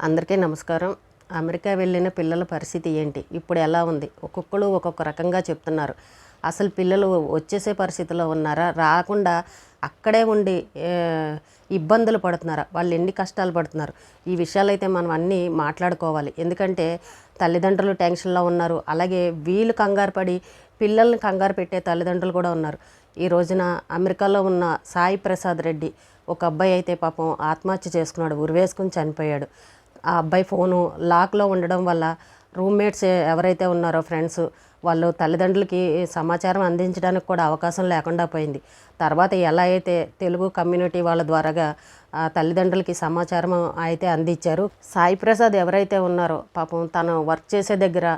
అందరికీ నమస్కారం. అమెరికా వెళ్ళిన పిల్లల పరిస్థితి ఏంటి? ఇప్పుడు ఎలా ఉంది? ఒక్కొక్కరు ఒక్కొక్క రకంగా చెప్తున్నారు. అసలు పిల్లలు వచ్చేసే పరిస్థితిలో ఉన్నారా? రాకుండా అక్కడే ఉండి ఇబ్బందులు పడుతున్నారా? వాళ్ళు ఎన్ని కష్టాలు పడుతున్నారు? ఈ విషయాలు అయితే మనం అన్నీ మాట్లాడుకోవాలి. ఎందుకంటే తల్లిదండ్రులు టెన్షన్లో ఉన్నారు. అలాగే వీళ్ళు కంగారు పడి పిల్లల్ని కంగారు పెట్టే తల్లిదండ్రులు కూడా ఉన్నారు. ఈ రోజున అమెరికాలో ఉన్న సాయి ప్రసాద్ రెడ్డి ఒక అబ్బాయి అయితే పాపం ఆత్మహత్య చేసుకున్నాడు. ఉరివేసుకుని చనిపోయాడు. ఆ అబ్బాయి ఫోను లాక్లో ఉండడం వల్ల రూమ్మేట్స్ ఎవరైతే ఉన్నారో ఫ్రెండ్స్ వాళ్ళు తల్లిదండ్రులకి సమాచారం అందించడానికి కూడా అవకాశం లేకుండా పోయింది. తర్వాత ఎలా అయితే తెలుగు కమ్యూనిటీ వాళ్ళ ద్వారాగా తల్లిదండ్రులకి సమాచారం అయితే అందించారు. సాయి ప్రసాద్ ఎవరైతే ఉన్నారో పాపం తను వర్క్ చేసే దగ్గర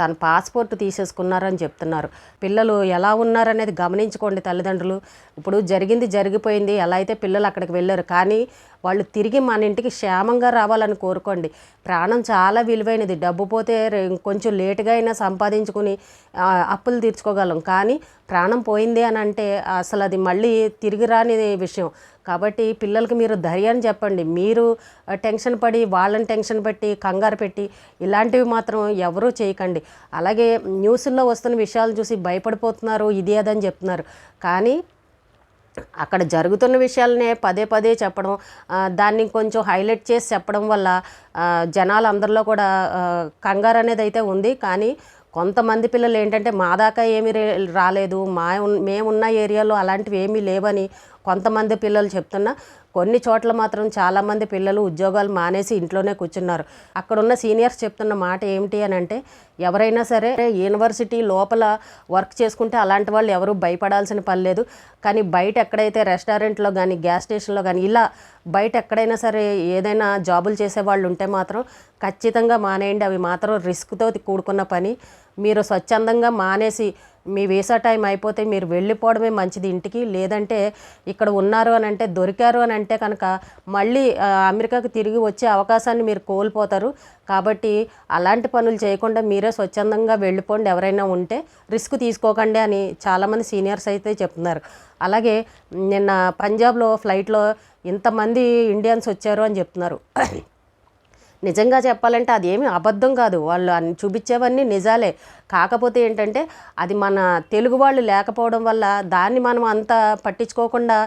తన పాస్పోర్ట్ తీసేసుకున్నారని చెప్తున్నారు. పిల్లలు ఎలా ఉన్నారనేది గమనించుకోండి తల్లిదండ్రులు. ఇప్పుడు జరిగింది జరిగిపోయింది ఎలా అయితే పిల్లలు అక్కడికి వెళ్ళారు కానీ వాళ్ళు తిరిగి మన ఇంటికి క్షేమంగా రావాలని కోరుకోండి. ప్రాణం చాలా విలువైనది. డబ్బు పోతే కొంచెం లేటుగా అయినా సంపాదించుకుని అప్పులు తీర్చుకోగలం. కానీ ప్రాణం పోయింది అని అంటే అసలు అది మళ్ళీ తిరిగి రాని విషయం. కాబట్టి పిల్లలకి మీరు ధైర్యాన్ని చెప్పండి. మీరు టెన్షన్ పడి వాళ్ళని టెన్షన్ పెట్టి కంగారు పెట్టి ఇలాంటివి మాత్రం ఎవరూ చేయకండి. అలాగే న్యూస్లో వస్తున్న విషయాలు చూసి భయపడిపోతున్నారు ఇది అదని చెప్తున్నారు. కానీ అక్కడ జరుగుతున్న విషయాలనే పదే పదే చెప్పడం దాన్ని కొంచెం హైలైట్ చేసి చెప్పడం వల్ల జనాలు అందరిలో కూడా కంగారు అనేది అయితే ఉంది. కానీ కొంతమంది పిల్లలు ఏంటంటే మా దాకా ఏమీ రే- రాలేదు. మా మేమున్న ఏరియాలో అలాంటివి ఏమీ లేవని కొంతమంది పిల్లలు చెప్తున్నా కొన్ని చోట్ల మాత్రం చాలామంది పిల్లలు ఉద్యోగాలు మానేసి ఇంట్లోనే కూర్చున్నారు. అక్కడున్న సీనియర్స్ చెప్తున్న మాట ఏమిటి అని అంటే ఎవరైనా సరే యూనివర్సిటీ లోపల వర్క్ చేసుకుంటే అలాంటి వాళ్ళు ఎవరు భయపడాల్సిన పని లేదు. కానీ బయట ఎక్కడైతే రెస్టారెంట్లో కానీ గ్యాస్ స్టేషన్లో కానీ ఇలా బయట ఎక్కడైనా సరే ఏదైనా జాబులు చేసే వాళ్ళు ఉంటే మాత్రం ఖచ్చితంగా మానేయండి. అవి మాత్రం రిస్క్తో కూడుకున్న పని. మీరు స్వచ్ఛందంగా మానేసి మీ వీసా టైం అయిపోతే మీరు వెళ్ళిపోవడమే మంచిది ఇంటికి. లేదంటే ఇక్కడ ఉన్నారు అని అంటే దొరికారు అని అంటే కనుక మళ్ళీ అమెరికాకు తిరిగి వచ్చే అవకాశాన్ని మీరు కోల్పోతారు. కాబట్టి అలాంటి పనులు చేయకుండా మీరే స్వచ్ఛందంగా వెళ్ళిపోండి ఎవరైనా ఉంటే. రిస్క్ తీసుకోకండి అని చాలామంది సీనియర్స్ అయితే చెప్తున్నారు. అలాగే నిన్న పంజాబ్లో ఫ్లైట్లో ఇంతమంది ఇండియన్స్ వచ్చారు అని చెప్తున్నారు. నిజంగా చెప్పాలంటే అది ఏమి అబద్ధం కాదు. వాళ్ళు అన్ని చూపించేవన్నీ నిజాలే. కాకపోతే ఏంటంటే అది మన తెలుగు వాళ్ళు లేకపోవడం వల్ల దాన్ని మనం అంత పట్టించుకోకుండా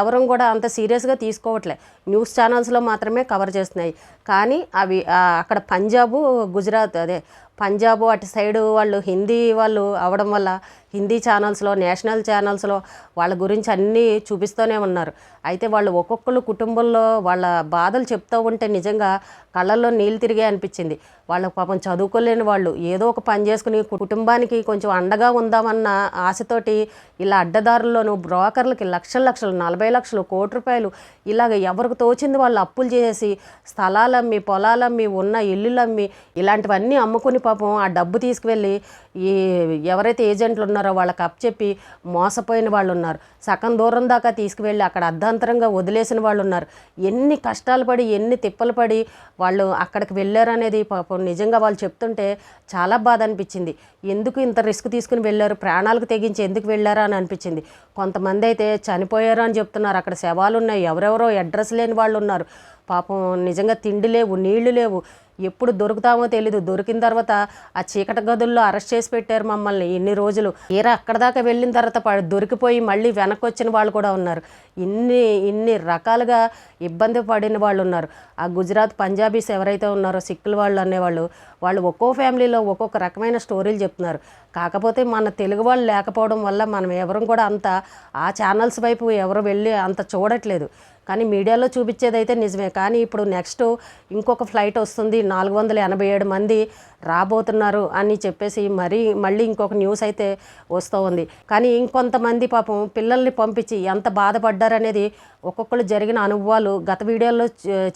ఎవరం కూడా అంత సీరియస్గా తీసుకోవట్లే. న్యూస్ ఛానల్స్లో మాత్రమే కవర్ చేస్తున్నాయి. కానీ అవి అక్కడ పంజాబు గుజరాత్ అదే పంజాబ్ అటు సైడ్ వాళ్ళు హిందీ వాళ్ళు అవడం వల్ల హిందీ ఛానల్స్లో నేషనల్ ఛానల్స్లో వాళ్ళ గురించి అన్నీ చూపిస్తూనే ఉన్నారు. అయితే వాళ్ళు ఒక్కొక్కరు కుటుంబంలో వాళ్ళ బాధలు చెప్తూ ఉంటే నిజంగా కళ్ళల్లో నీళ్ళు తిరిగే అనిపించింది. వాళ్ళకు పాపం చదువుకోలేని వాళ్ళు ఏదో ఒక పని చేసుకుని కుటుంబానికి కొంచెం అండగా ఉందామన్న ఆశతోటి ఇలా అడ్డదారుల్లోనూ బ్రోకర్లకి లక్షల లక్షలు నలభై లక్షలు కోటి రూపాయలు. ఇలాగ ఎవరికి తోచింది వాళ్ళు అప్పులు చేసి స్థలాలమ్మి పొలాలమ్మి ఉన్న ఇల్లులమ్మి ఇలాంటివన్నీ అమ్ముకుని పాపం ఆ డబ్బు తీసుకువెళ్ళి ఈ ఎవరైతే ఏజెంట్లు ఉన్నారో వాళ్ళకి అప్పచెప్పి మోసపోయిన వాళ్ళు ఉన్నారు. సగం దూరం దాకా తీసుకువెళ్ళి అక్కడ అర్ధాంతరంగా వదిలేసిన వాళ్ళు ఉన్నారు. ఎన్ని కష్టాలు పడి ఎన్ని తిప్పలు పడి వాళ్ళు అక్కడికి వెళ్ళారనేది పాపం నిజంగా వాళ్ళు చెప్తుంటే చాలా బాధ అనిపించింది. ఎందుకు ఇంత రిస్క్ తీసుకుని వెళ్ళారు? ప్రాణాలకు తెగించి ఎందుకు వెళ్ళారా అని అనిపించింది. కొంతమంది అయితే చనిపోయారు అని చెప్తున్నారు. అక్కడ శవాలు ఉన్నాయి ఎవరెవరో అడ్రస్ లేని వాళ్ళు ఉన్నారు పాపం నిజంగా తిండి లేవు నీళ్ళు లేవు. ఎప్పుడు దొరుకుతామో తెలీదు. దొరికిన తర్వాత ఆ చీకటి గదుల్లో అరెస్ట్ చేసి పెట్టారు మమ్మల్ని ఇన్ని రోజులు. ఏరా అక్కడ దాకా వెళ్ళిన తర్వాత ప- దొరికిపోయి మళ్ళీ వెనక్కి వచ్చిన వాళ్ళు కూడా ఉన్నారు. ఇన్ని ఇన్ని రకాలుగా ఇబ్బంది పడిన వాళ్ళు ఉన్నారు. ఆ గుజరాత్ పంజాబీస్ ఎవరైతే ఉన్నారో సిక్కుల వాళ్ళు అనేవాళ్ళు వాళ్ళు ఒక్కో ఫ్యామిలీలో ఒక్కొక్క రకమైన స్టోరీలు చెప్తున్నారు. కాకపోతే మన తెలుగు వాళ్ళు లేకపోవడం వల్ల మనం ఎవరం కూడా అంత ఆ ఛానల్స్ వైపు ఎవరు వెళ్ళి అంత చూడట్లేదు. కానీ మీడియాలో చూపించేది అయితే నిజమే. కానీ ఇప్పుడు నెక్స్ట్ ఇంకొక ఫ్లైట్ వస్తుంది నాలుగు వందల ఎనభై ఏడు మంది రాబోతున్నారు అని చెప్పేసి మరీ మళ్ళీ ఇంకొక న్యూస్ అయితే వస్తూ ఉంది. కానీ ఇంకొంతమంది పాపం పిల్లల్ని పంపించి ఎంత బాధపడ్డారనేది ఒక్కొక్కరు జరిగిన అనుభవాలు గత వీడియోలో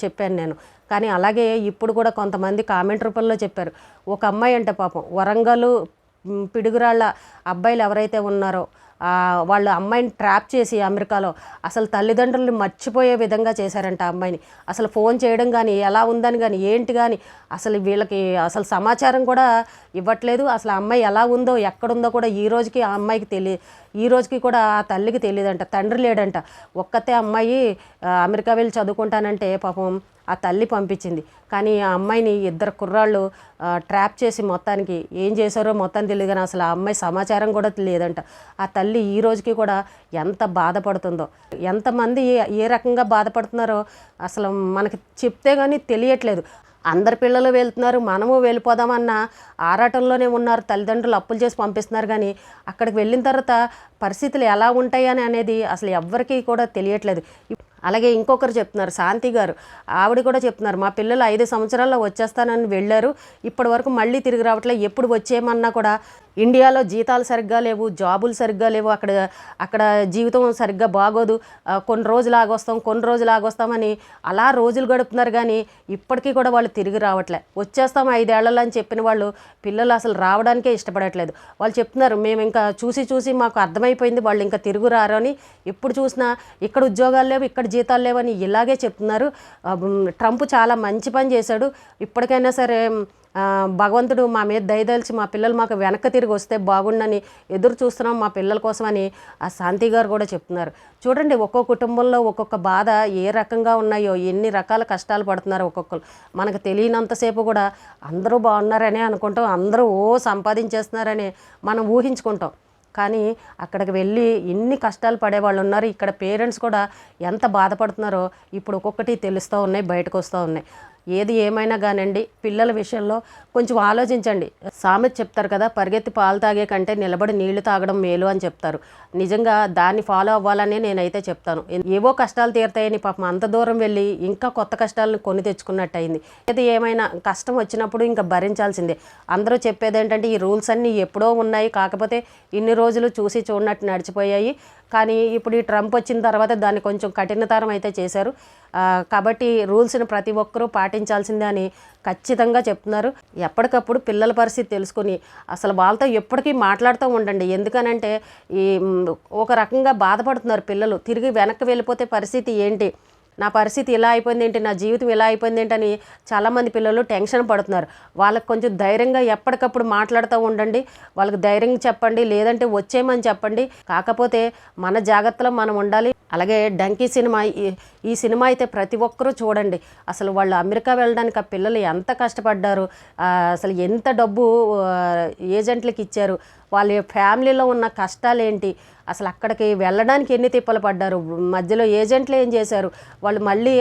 చెప్పాను నేను. కానీ అలాగే ఇప్పుడు కూడా కొంతమంది కామెంట్ రూపంలో చెప్పారు. ఒక అమ్మాయి అంటే పాపం వరంగల్ పిడుగురాళ్ళ అబ్బాయిలు ఎవరైతే ఉన్నారో వాళ్ళ అమ్మాయిని ట్రాప్ చేసి అమెరికాలో అసలు తల్లిదండ్రులు మర్చిపోయే విధంగా చేశారంట ఆ అమ్మాయిని. అసలు ఫోన్ చేయడం కానీ ఎలా ఉందని కానీ ఏంటి కానీ అసలు వీళ్ళకి అసలు సమాచారం కూడా ఇవ్వట్లేదు. అసలు ఆ అమ్మాయి ఎలా ఉందో ఎక్కడుందో కూడా ఈ రోజుకి ఆ అమ్మాయికి తెలియ ఈ రోజుకి కూడా ఆ తల్లికి తెలియదంట తండ్రి లేడంట. ఒక్కతే అమ్మాయి అమెరికా వెళ్ళి చదువుకుంటానంటే పాపం ఆ తల్లి పంపించింది. కానీ ఆ అమ్మాయిని ఇద్దరు కుర్రాళ్ళు ట్రాప్ చేసి మొత్తానికి ఏం చేశారో మొత్తం తెలియదు కానీ అసలు ఆ అమ్మాయి సమాచారం కూడా లేదంట. ఆ తల్లి ఈ రోజుకి కూడా ఎంత బాధపడుతుందో ఎంతమంది ఏ రకంగా బాధపడుతున్నారో అసలు మనకి చెప్తే కానీ తెలియట్లేదు. అందరి పిల్లలు వెళ్తున్నారు మనము వెళ్ళిపోదామన్న ఆరాటంలోనే ఉన్నారు తల్లిదండ్రులు అప్పులు చేసి పంపిస్తున్నారు. కానీ అక్కడికి వెళ్ళిన తర్వాత పరిస్థితులు ఎలా ఉంటాయి అని అనేది అసలు ఎవ్వరికీ కూడా తెలియట్లేదు. అలాగే ఇంకొకరు చెప్తున్నారు శాంతి గారు ఆవిడ కూడా చెప్తున్నారు మా పిల్లలు ఐదు సంవత్సరాల్లో వచ్చేస్తానని వెళ్ళారు. ఇప్పటి వరకు మళ్ళీ తిరిగి రావట్లే ఎప్పుడు వచ్చేయమన్నా కూడా ఇండియాలో జీతాలు సరిగ్గా లేవు జాబులు సరిగ్గా లేవు అక్కడ అక్కడ జీవితం సరిగ్గా బాగోదు కొన్ని రోజులు ఆగొస్తాం కొన్ని రోజులు ఆగొస్తామని అలా రోజులు గడుపుతున్నారు. కానీ ఇప్పటికీ కూడా వాళ్ళు తిరిగి రావట్లే. వచ్చేస్తాం ఐదేళ్ళలో అని చెప్పిన వాళ్ళు పిల్లలు అసలు రావడానికే ఇష్టపడట్లేదు. వాళ్ళు చెప్తున్నారు మేము ఇంకా చూసి చూసి మాకు అర్థమైపోయింది వాళ్ళు ఇంకా తిరుగు రారు అని. ఎప్పుడు చూసినా ఇక్కడ ఉద్యోగాలు లేవు ఇక్కడ జీతాలు లేవని ఇలాగే చెప్తున్నారు. ట్రంప్ చాలా మంచి పని చేశాడు. ఇప్పటికైనా సరే భగవంతుడు మా మీద దయదలిచి మా పిల్లలు మాకు వెనక్కి తిరిగి వస్తే బాగుండని ఎదురు చూస్తున్నాం మా పిల్లల కోసమని ఆ శాంతి గారు కూడా చెప్తున్నారు. చూడండి ఒక్కో కుటుంబంలో ఒక్కొక్క బాధ ఏ రకంగా ఉన్నాయో ఎన్ని రకాల కష్టాలు పడుతున్నారు ఒక్కొక్కరు. మనకు తెలియనంతసేపు కూడా అందరూ బాగున్నారనే అనుకుంటాం అందరూ ఓ సంపాదించేస్తున్నారని మనం ఊహించుకుంటాం. కానీ అక్కడికి వెళ్ళి ఎన్ని కష్టాలు పడేవాళ్ళు ఉన్నారు ఇక్కడ పేరెంట్స్ కూడా ఎంత బాధపడుతున్నారో ఇప్పుడు ఒక్కొక్కటి తెలుస్తూ ఉన్నాయి బయటకు వస్తూ ఉన్నాయి. ఏది ఏమైనా కానండి పిల్లల విషయంలో కొంచెం ఆలోచించండి. సామెత చెప్తారు కదా పరిగెత్తి పాలు తాగే కంటే నిలబడి నీళ్ళు తాగడం మేలు అని చెప్తారు. నిజంగా దాన్ని ఫాలో అవ్వాలని నేనైతే చెప్తాను. ఏవో కష్టాలు తీరుతాయని పాపం అంత దూరం వెళ్ళి ఇంకా కొత్త కష్టాలను కొని తెచ్చుకున్నట్టు అయింది ఏది ఏమైనా కష్టం వచ్చినప్పుడు ఇంకా భరించాల్సిందే. అందరూ చెప్పేది ఏంటంటే ఈ రూల్స్ అన్నీ ఎప్పుడో ఉన్నాయి. కాకపోతే ఇన్ని రోజులు చూసి చూడనట్టు నడిచిపోయాయి. కానీ ఇప్పుడు ఈ ట్రంప్ వచ్చిన తర్వాత దాన్ని కొంచెం కఠినతరం అయితే చేశారు. కాబట్టి రూల్స్ని ప్రతి ఒక్కరూ పాటించాల్సిందే అని ఖచ్చితంగా చెప్తున్నారు. ఎప్పటికప్పుడు పిల్లల పరిస్థితి తెలుసుకొని అసలు వాళ్ళతో ఎప్పటికీ మాట్లాడుతూ ఉండండి. ఎందుకనంటే ఈ ఒక రకంగా బాధపడుతున్నారు పిల్లలు. తిరిగి వెనక్కి వెళ్ళిపోతే పరిస్థితి ఏంటి? నా పరిస్థితి ఇలా అయిపోయింది ఏంటి? నా జీవితం ఇలా అయిపోయింది ఏంటని చాలామంది పిల్లలు టెన్షన్ పడుతున్నారు. వాళ్ళకి కొంచెం ధైర్యంగా ఎప్పటికప్పుడు మాట్లాడుతూ ఉండండి. వాళ్ళకి ధైర్యంగా చెప్పండి. లేదంటే వచ్చేయమని చెప్పండి. కాకపోతే మన జాగ్రత్తలో మనం ఉండాలి. అలాగే డంకీ సినిమా ఈ- సినిమా అయితే ప్రతి ఒక్కరూ చూడండి. అసలు వాళ్ళు అమెరికా వెళ్ళడానికి ఆ పిల్లలు ఎంత కష్టపడ్డారు. అసలు ఎంత డబ్బు ఏజెంట్లకి ఏజెంట్లకు ఇచ్చారు. వాళ్ళ ఫ్యామిలీలో ఉన్న కష్టాలు ఏంటి అసలు అక్కడికి వెళ్ళడానికి ఎన్ని తిప్పలు పడ్డారు? మధ్యలో ఏజెంట్లు ఏం చేశారు? వాళ్ళు మళ్ళీ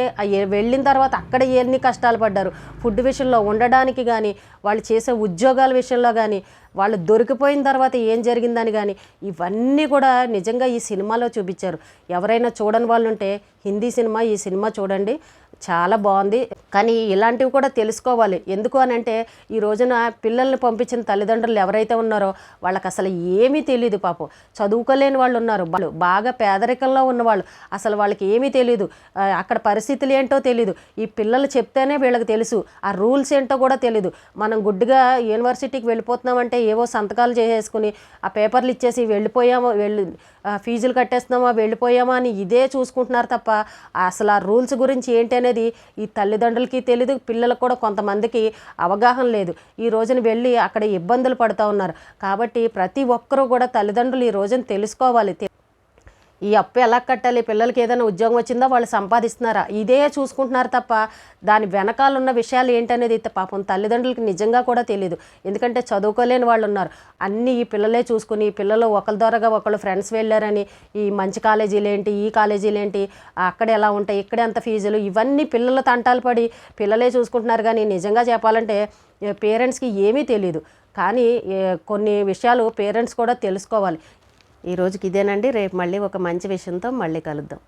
వెళ్ళిన తర్వాత అక్కడ ఎన్ని కష్టాలు పడ్డారు? ఫుడ్ విషయంలో ఉండడానికి కానీ వాళ్ళు చేసే ఉద్యోగాల విషయంలో కానీ వాళ్ళు దొరికిపోయిన తర్వాత ఏం జరిగిందని కానీ ఇవన్నీ కూడా నిజంగా ఈ సినిమాలో చూపించారు. ఎవరైనా చూడని వాళ్ళు ఉంటే హిందీ సినిమా ఈ సినిమా చూడండి. చాలా బాగుంది. కానీ ఇలాంటివి కూడా తెలుసుకోవాలి. ఎందుకు అని అంటే ఈ రోజున పిల్లల్ని పంపించిన తల్లిదండ్రులు ఎవరైతే ఉన్నారో వాళ్ళకి అసలు ఏమీ తెలియదు పాపం. చదువుకోలేని వాళ్ళు ఉన్నారు. వాళ్ళు బాగా పేదరికంలో ఉన్నవాళ్ళు. అసలు వాళ్ళకి ఏమీ తెలియదు అక్కడ పరిస్థితులు ఏంటో తెలియదు ఈ పిల్లలు చెప్తేనే వీళ్ళకి తెలుసు. ఆ రూల్స్ ఏంటో కూడా తెలియదు మనం గుడ్డిగా యూనివర్సిటీకి వెళ్ళిపోతున్నామంటే ఏవో సంతకాలు చేసేసుకుని ఆ పేపర్లు ఇచ్చేసి వెళ్ళిపోయామో వెళ్ళి ఫీజులు కట్టేస్తున్నామా వెళ్ళిపోయామా అని ఇదే చూసుకుంటున్నారు తప్ప అసలు ఆ రూల్స్ గురించి ఏంటి అనేది ఈ తల్లిదండ్రులకి తెలియదు పిల్లలకు కూడా కొంతమందికి అవగాహన లేదు. ఈ రోజున వెళ్ళి అక్కడ ఇబ్బందులు పడుతూ ఉన్నారు. కాబట్టి ప్రతి ఒక్కరూ కూడా తల్లిదండ్రులు ఈ రోజున తెలుసుకోవాలి. ఈ అప్పు ఎలా కట్టాలి? పిల్లలకి ఏదైనా ఉద్యోగం వచ్చిందో? వాళ్ళు సంపాదిస్తున్నారా? ఇదే చూసుకుంటున్నారు తప్ప దాని వెనకాల ఉన్న విషయాలు ఏంటనేది పాపం తల్లిదండ్రులకి నిజంగా కూడా తెలియదు ఎందుకంటే చదువుకోలేని వాళ్ళు ఉన్నారు. అన్నీ ఈ పిల్లలే చూసుకుని ఈ పిల్లలు ఒకరి ద్వారాగా ఒకళ్ళు ఫ్రెండ్స్ వెళ్ళారని ఈ మంచి కాలేజీలు ఏంటి ఈ కాలేజీలు ఏంటి అక్కడ ఎలా ఉంటాయి ఇక్కడ ఎంత ఫీజులు ఇవన్నీ పిల్లల తంటాలు పడి పిల్లలే చూసుకుంటున్నారు కానీ నిజంగా చెప్పాలంటే పేరెంట్స్కి ఏమీ తెలియదు కానీ కొన్ని విషయాలు పేరెంట్స్ కూడా తెలుసుకోవాలి. ఈ రోజుకి ఇదేనండి. రేపు మళ్ళీ ఒక మంచి విషయంతో మళ్ళీ కలుద్దాం.